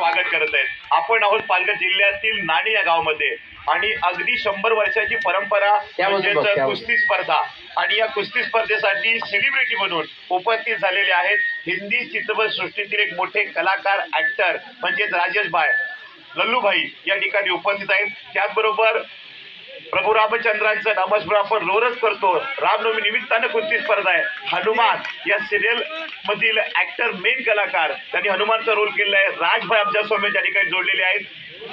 स्वागत करत आहेत. आपण आहोत पालघर जिल्ह्यातील नाणी या गावामध्ये. आणि अगदी शंभर वर्षाची परंपरा म्हणजेच. कुस्ती स्पर्धा. आणि या कुस्ती स्पर्धेसाठी सेलिब्रिटी म्हणून उपस्थित झालेले आहेत हिंदी चित्रपट सृष्टीतील एक मोठे कलाकार ऍक्टर म्हणजेच राजेश भाई लल्लूभाई या ठिकाणी उपस्थित आहेत. त्याचबरोबर प्रभू रामचंद्रांचं नामस्मरण आपण रोजच करतो. रामनवमी निमित्तानं कुस्ती स्पर्धा आहे? हनुमान. या सिरियल मधील ऍक्टर मेन कलाकार त्यांनी हनुमानचा रोल केलेला आहे. राजभाई आमच्या स्वामी त्या ठिकाणी जोडलेले आहेत.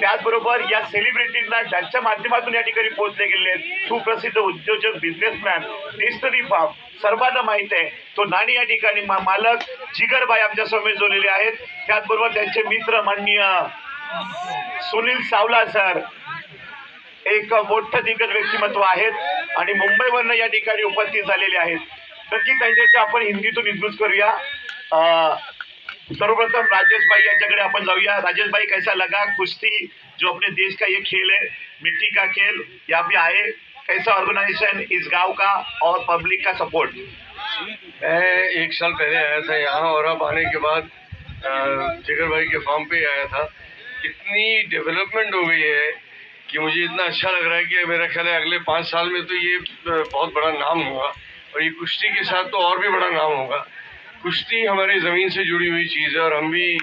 त्याचबरोबर या सेलिब्रिटींना ज्यांच्या माध्यमातून या ठिकाणी पोहोचले गेले आहेत. सुप्रसिद्ध उद्योजक बिझनेसमॅन डिस्टरी फार्म सर्वांना माहीत आहे तो नाणी या ठिकाणी मा- मालक जिगरबाई आमच्यासमोर जोडलेले आहेत. त्याचबरोबर त्यांचे मित्र माननीय सुनील सावला सर एक मोठं दिग्गज व्यक्तिमत्व आहेत आणि मुंबईवरनं या ठिकाणी उपस्थित झालेले आहेत. नक्की त्यांच्याशी आपण हिंदीतून इंट्रोड्यूस करूया. सर्वप्रथम राजेश भाई यांच्याकडे आपण जाऊया. राजेश भाई कैसा लगा? कुश्ती जो अपने देश का ये खेल है, मिट्टी का खेल, यहाँ पे आए. कैसा ऑर्गेनाइजेशन इस गाँव का और पब्लिक का सपोर्ट मैं एक साल पहले आया था यहाँ और अब आने के बाद जिगर भाई के फार्म पे आया था। इतनी डेवलपमेंट हो गई है। कि मुझे इतना अच्छा लग रहा है कि मेरा ख्याल है अगले पाँच साल में तो ये बहुत बड़ा नाम होगा। और ये कुश्ती के साथ तो और भी बड़ा नाम होगा। कुश्ती हमारी ज़मीन से जुड़ी हुई चीज़ है और हम भी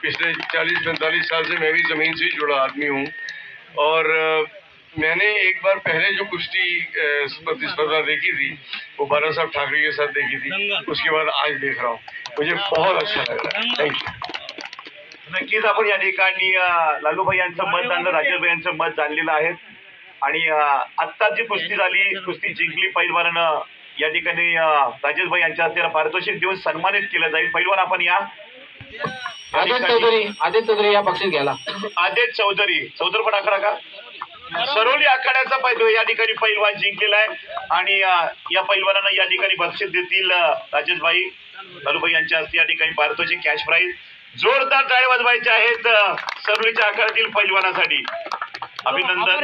पिछले चालीस पैंतालीस साल से मैं भी ज़मीन से ही जुड़ा आदमी हूँ। और मैंने एक बार पहले जो कुश्ती प्रतिस्पर्धा देखी थी वो बाला साहब ठाकरे के साथ देखी थी। उसके बाद आज देख रहा हूँ। मुझे बहुत अच्छा लग रहा है। थैंक यू नक्कीच आपण या ठिकाणी लालूभाई यांचं मत जाणलं राजेशभाई यांचं मत जाणलेलं आहे. आणि अं, आत्ता जी कुस्ती झाली कुस्ती जिंकली पैलवानानं या ठिकाणी राजेशभाई यांच्या हस्ते पारितोषिक देऊन सन्मानित केलं जाईल. पैलवान आपण या आदित्य चौधरी आदित्य चौधरी या घ्यायला. आदेश चौधरी चौधरी पण आकडा का? सरोली आखाड्याचा पैलू या ठिकाणी पैलवान जिंकलेला आहे. आणि या पैलवानांना या ठिकाणी बक्षीस देतील राजेशभाई. लालूभाई यांच्या हस्ते या ठिकाणी पारितोषिक कॅश प्राईज जोरदार टाळे वाजवायचे आहेत अं, सरोलीच्या आखाड्यातील पैलवानासाठी. अभिनंदन.